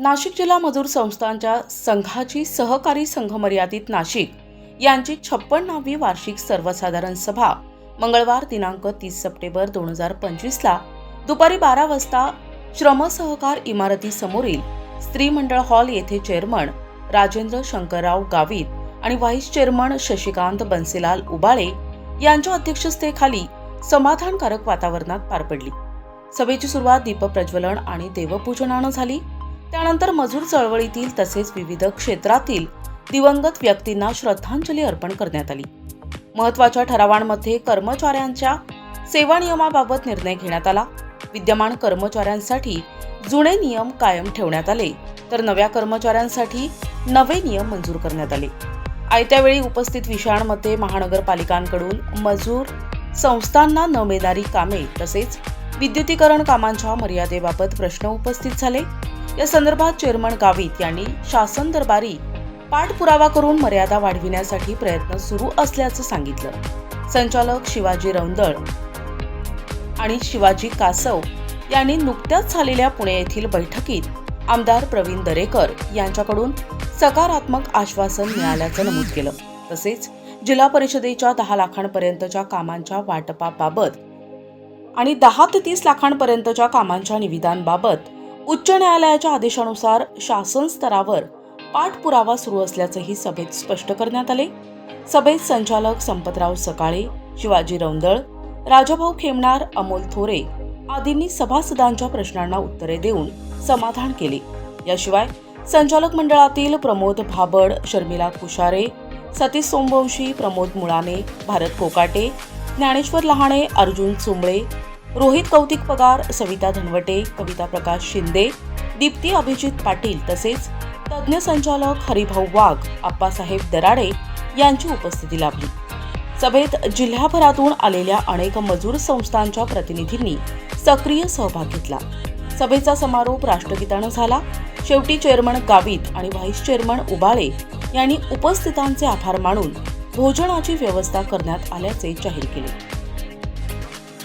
नाशिक जिल्हा मजूर संस्थांच्या संघाची सहकारी संघ मर्यादित नाशिक यांची छप्पन्नावी वार्षिक सर्वसाधारण सभा मंगळवार दिनांक तीस सप्टेंबर दोन हजार पंचवीसला दुपारी बारा वाजता श्रमसहकार इमारतीसमोरील स्त्री मंडळ हॉल येथे चेअरमन राजेंद्र शंकरराव गावित आणि व्हाईस चेअरमन शशिकांत बनसेलाल उबाळे यांच्या अध्यक्षतेखाली समाधानकारक वातावरणात पार पडली. सभेची सुरुवात दीपप्रज्वलन आणि देवपूजनानं झाली. त्यानंतर मजूर चळवळीतील तसेच विविध क्षेत्रातील दिवंगत व्यक्तींना श्रद्धांजली अर्पण करण्यात आली. महत्त्वाच्या ठरावांमध्ये कर्मचाऱ्यांच्या सेवा नियमाबाबत निर्णय घेण्यात आला. विद्यमान कर्मचाऱ्यांसाठी जुने नियम कायम ठेवण्यात आले. तर नव्या कर्मचाऱ्यांसाठी नवे नियम मंजूर करण्यात आले. आयत्या वेळी उपस्थित विषयांमध्ये महानगरपालिकांकडून मजूर संस्थांना न मिळणारी कामे तसेच विद्युतीकरण कामांच्या मर्यादेबाबत प्रश्न उपस्थित झाले. या संदर्भात चेअरमन गावित यांनी शासन दरबारी पाठपुरावा करून मर्यादा वाढविण्यासाठी प्रयत्न सुरू असल्याचं सांगितलं. संचालक शिवाजी रौंदळ आणि शिवाजी कासव यांनी नुकत्याच झालेल्या पुणे येथील बैठकीत आमदार प्रवीण दरेकर यांच्याकडून सकारात्मक आश्वासन मिळाल्याचं नमूद केलं. तसेच जिल्हा परिषदेच्या दहा लाखांपर्यंतच्या कामांच्या वाटपाबाबत आणि दहा ते तीस लाखांपर्यंतच्या कामांच्या निविदांबाबत उच्च न्यायालयाच्या आदेशानुसार शासन स्तरावर पाठपुरावा सुरू असल्याचंही सभेत स्पष्ट करण्यात आले. सभेत संचालक संपतराव सकाळे शिवाजी रौंदळ राजाभाऊ खेमणार अमोल थोरे आदींनी सभासदांच्या प्रश्नांना उत्तरे देऊन समाधान केले. याशिवाय संचालक मंडळातील प्रमोद भाबड शर्मिला कुशारे सतीश सोमवंशी प्रमोद मुळाने भारत कोकाटे ज्ञानेश्वर लहाणे अर्जुन चुंबळे रोहित कौतिक पगार सविता धनवटे कविता प्रकाश शिंदे दीप्ती अभिजित पाटील तसेच तज्ज्ञ संचालक हरिभाऊ वाघ आप्पासाहेब दराडे यांची उपस्थिती लाभली. सभेत जिल्ह्याभरातून आलेल्या अनेक मजूर संस्थांच्या प्रतिनिधींनी सक्रिय सहभाग घेतला. सभेचा समारोप राष्ट्रगीतानं झाला. शेवटी चेअरमन गावित आणि व्हाईस चेअरमन उबाळे यांनी उपस्थितांचे आभार मानून भोजनाची व्यवस्था करण्यात आल्याचे जाहीर केले.